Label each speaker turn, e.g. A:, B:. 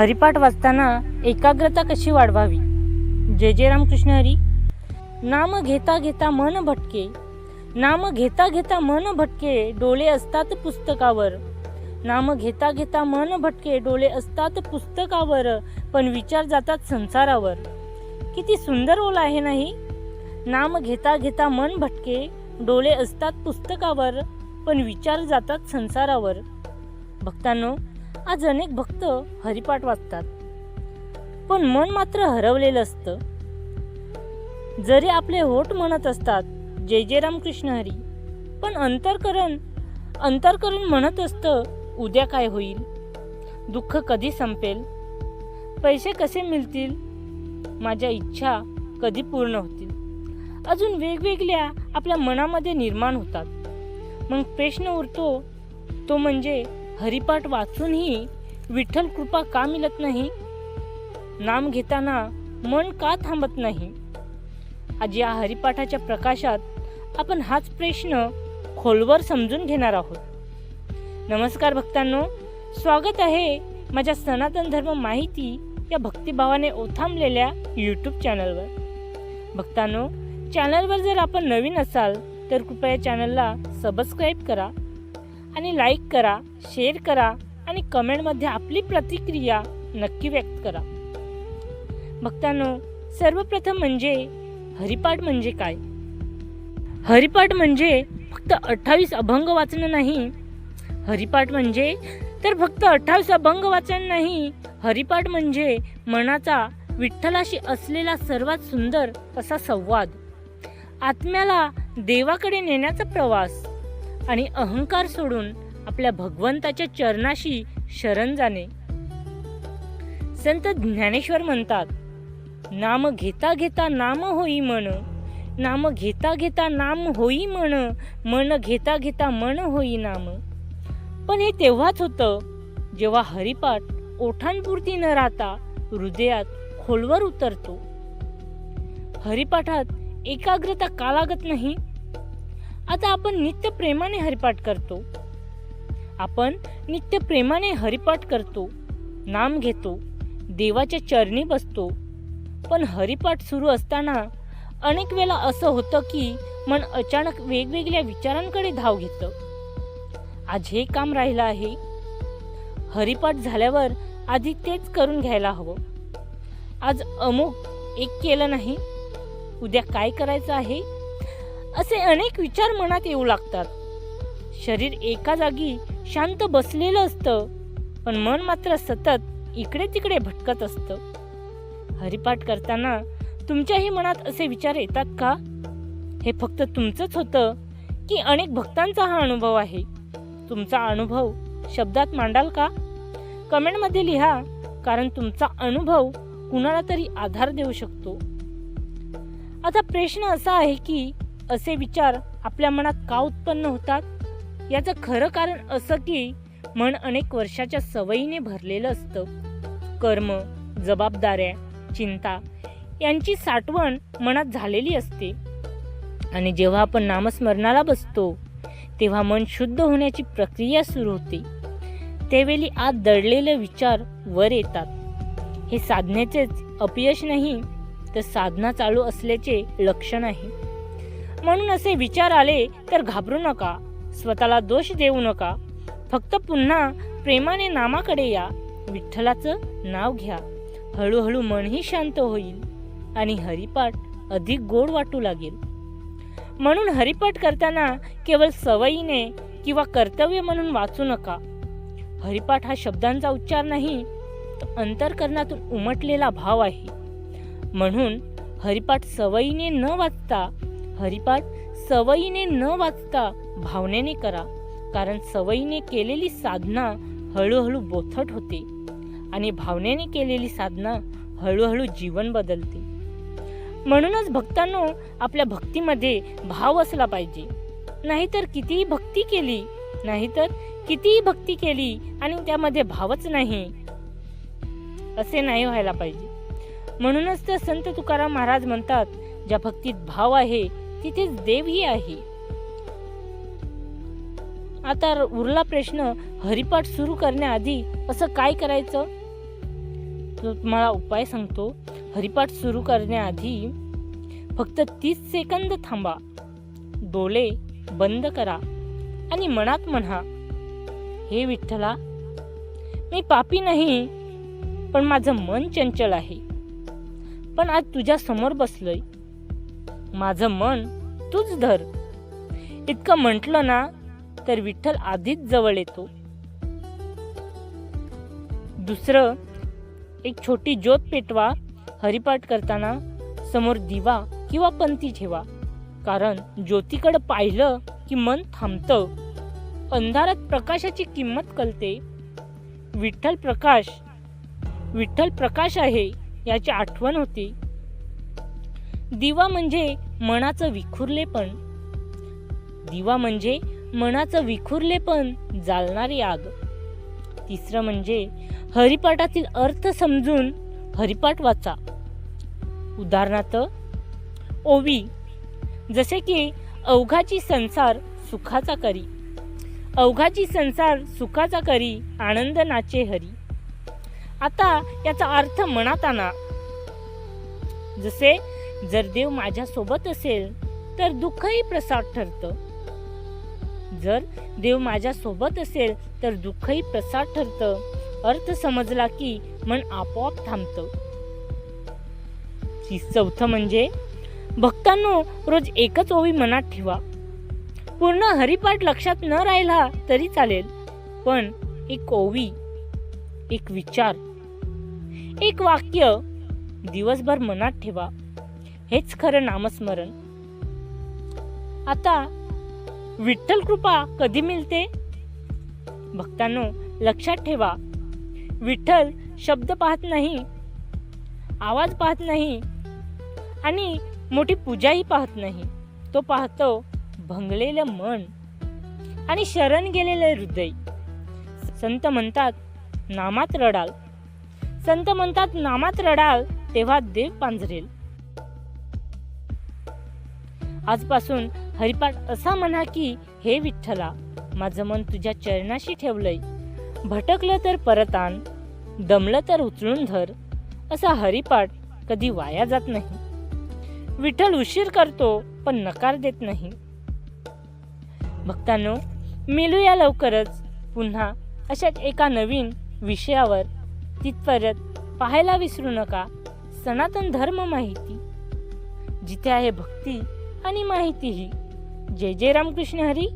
A: हरिपाठ वाचताना एकाग्रता कशी वाढवावी? जय जय रामकृष्ण हरी. नाम घेता घेता मन भटके. नाम घेता घेता मन भटके डोळे असतात पुस्तकावर. नाम घेता घेता मन भटके डोळे असतात पुस्तकावर पण विचार जातात संसारावर. किती सुंदर ओळ आहे नाही? नाम घेता घेता मन भटके डोळे असतात पुस्तकावर पण विचार जातात संसारावर. भक्तांनो आज अनेक भक्त हरिपाठ वाचतात. पण मन मात्र हरवलेलं असतं. जरी आपले होठ म्हणत असतात जय जय रामकृष्ण हरी पण अंतरकरण अंतरकरण म्हणत असतं उद्या काय होईल? दुःख कधी संपेल? पैसे कसे मिळतील? माझ्या इच्छा कधी पूर्ण होतील? अजून वेगवेगळ्या आपल्या मनामध्ये निर्माण होतात. मग प्रश्न उरतो तो म्हणजे हरिपाठ वाचूनही विठ्ठल कृपा का मिळत नाही? नाम घेताना मन का थांबत नाही? आज या हरिपाठाच्या प्रकाशात आपण हाच प्रश्न खोलवर समजून घेणार आहोत. नमस्कार भक्तांनो स्वागत आहे माझ्या सनातन धर्म माहिती या भक्तिभावाने ओथांबलेल्या यूट्यूब चॅनलवर भक्तांनो चॅनलवर जर आपण नवीन असाल तर कृपया चॅनलला सबस्क्राईब करा. आणि लाईक करा शेअर करा आणि कमेंटमध्ये आपली प्रतिक्रिया नक्की व्यक्त करा. भक्तांनो सर्वप्रथम म्हणजे हरिपाठ म्हणजे काय? हरिपाठ म्हणजे फक्त अठ्ठावीस अभंग वाचणं नाही. हरिपाठ म्हणजे तर फक्त अठ्ठावीस अभंग वाचन नाही. हरिपाठ म्हणजे मनाचा विठ्ठलाशी असलेला सर्वात सुंदर असा संवाद. आत्म्याला देवाकडे नेण्याचा प्रवास. आणि अहंकार सोडून आपल्या भगवंताच्या चरणाशी शरण जाणे. संत ज्ञानेश्वर म्हणतात नाम घेता घेता नाम होई मन नाम घेता घेता नाम होई मन मन घेता घेता मन होई नाम. पण हे तेव्हाच होतं जेव्हा हरिपाठ ओठांपुरती न राहता हृदयात खोलवर उतरतो. हरिपाठात एकाग्रता का लागत नाही? आता आपण नित्य प्रेमाने हरिपाठ करतो. आपण नित्य प्रेमाने हरिपाठ करतो नाम घेतो देवाच्या चरणी बसतो. पण हरिपाठ सुरू असताना अनेक वेळा असं होतं की मन अचानक वेगवेगळ्या विचारांकडे धाव घेतं. आज हे काम राहिलं आहे. हरिपाठ झाल्यावर आधी तेच करून घ्यायला हवं. आज अमुक एक केलं नाही. उद्या काय करायचं आहे? असे अनेक विचार मनात येऊ लागतात. शरीर एका जागी शांत बसलेलं असतं पण मन मात्र सतत इकडे तिकडे भटकत असतं. हरिपाठ करताना तुमच्याही मनात असे विचार येतात का? हे फक्त तुमचंच होतं की अनेक भक्तांचा हा अनुभव आहे. तुमचा अनुभव शब्दात मांडाल का? कमेंटमध्ये लिहा कारण तुमचा अनुभव कुणाला तरी आधार देऊ शकतो. आता प्रश्न असा आहे की असे विचार आपल्या मनात का उत्पन्न होतात? याचं खरं कारण असं की मन अनेक वर्षाच्या सवयीने भरलेलं असतं. कर्म जबाबदाऱ्या चिंता यांची साठवण मनात झालेली असते. आणि जेव्हा आपण नामस्मरणाला बसतो तेव्हा मन शुद्ध होण्याची प्रक्रिया सुरू होते. त्यावेळी आत दडलेले विचार वर येतात. हे साधनेचेच अपयश नाही तर साधना चालू असल्याचे लक्षण आहे. म्हणून असे विचार आले तर घाबरू नका. स्वतःला दोष देऊ नका. फक्त पुन्हा प्रेमाने नामाकडे या. विठ्ठलाचं नाव घ्या. हळूहळू मनही शांत होईल आणि हरिपाठ अधिक गोड वाटू लागेल. म्हणून हरिपाठ करताना केवळ सवयीने किंवा कर्तव्य म्हणून वाचू नका. हरिपाठ हा शब्दांचा उच्चार नाही तर अंतरकरणातून उमटलेला भाव आहे. म्हणून हरिपाठ सवयीने न वाचता हरिपाठ सवयीने न वाचता भावनेने करा. कारण सवयीने केलेली साधना हळूहळू बोथट होते आणि भावनेने केलेली साधना हळूहळू जीवन बदलते. म्हणूनच भक्तांनो आपल्या भक्तीमध्ये भाव असला पाहिजे. नाहीतर कितीही भक्ती केली नाहीतर कितीही भक्ती केली आणि त्यामध्ये भावच नाही असे नाही व्हायला पाहिजे. म्हणूनच तर संत तुकाराम महाराज म्हणतात ज्या भक्तीत भाव आहे तिथेच देवही आहे. आता उरला प्रश्न हरिपाठ सुरू करण्याआधी असं काय करायचं? तुम्हाला उपाय सांगतो. हरिपाठ सुरू करण्याआधी फक्त तीस सेकंद थांबा. डोळे बंद करा आणि मनात म्हणा हे विठ्ठला मी पापी नाही पण माझं मन चंचल आहे. पण आज तुझ्या समोर बसलोय. माझं मन तूच धर. इतकं म्हटलं ना तर विठ्ठल आधीच जवळ येतो. दुसरं एक छोटी ज्योत पेटवा हरिपाठ करताना समोर दिवा किंवा पंथी ठेवा. कारण ज्योतीकडे पाहिलं की मन थांबतं. अंधारात प्रकाशाची किंमत कळते. विठ्ठल प्रकाश विठ्ठल प्रकाश आहे याची आठवण होते. दिवा म्हणजे मनाचं विखुरलेपण दिवा म्हणजे मनाचं विखुरलेपण जालणारी आग. तिसरं म्हणजे हरिपाठातील अर्थ समजून हरिपाठ वाचा. उदाहरणार्थ ओवी जसे की अवघाची संसार सुखाचा करी. अवघाची संसार सुखाचा करी आनंद नाचे हरी. आता याचा अर्थ मनात आणा. जसे जर देव माझ्यासोबत असेल तर दुःखही प्रसाद ठरतं. जर देव माझ्यासोबत असेल तर दुःखही प्रसाद ठरतं. अर्थ समजला की मन आपोआप थांबतं. ती चौथं म्हणजे भक्तांनो रोज एकच ओवी मनात ठेवा. पूर्ण हरिपाठ लक्षात न राहिला तरी चालेल पण एक ओवी एक विचार एक वाक्य दिवसभर मनात ठेवा. हेच खरं नामस्मरण. आता विठ्ठल कृपा कधी मिळते भक्तांनो लक्षात ठेवा. विठ्ठल शब्द पाहत नाही आवाज पाहत नाही आणि मोठी पूजाही पाहत नाही. तो पाहतो भंगलेलं मन आणि शरण गेलेलं हृदय. संत म्हणतात नामात रडाल. संत म्हणतात नामात रडाल तेव्हा देव पांजरेल आजपासून हरिपाठ असा म्हणा की हे विठ्ठला माझं मन तुझ्या चरणाशी ठेवलंय. भटकलं तर परत आण दमलं तर उचलून धर. असा हरिपाठ कधी वाया जात नाही. विठ्ठल उशीर करतो पण नकार देत नाही. भक्तांनो मिलूया लवकरच. पुन्हा अशाच एका नवीन विषयावर तिथपर्यंत पाहायला विसरू नका. सनातन धर्म माहिती. जिथे आहे भक्ती आणि माहितीही. जय जय रामकृष्ण हरी.